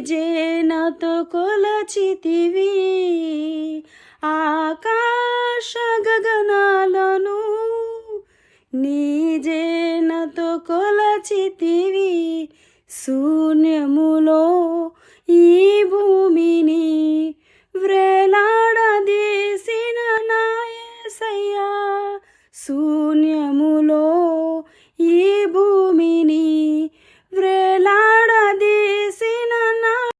ಜೇನತು ಕೊಲಚಿತಿವಿ ఆకాశ గగనాలను నీజేనతో కొలచితివి. శూన్యములో ఈ భూమిని వ్రేలాడదీసిన నాయసయ్యా. శూన్యములో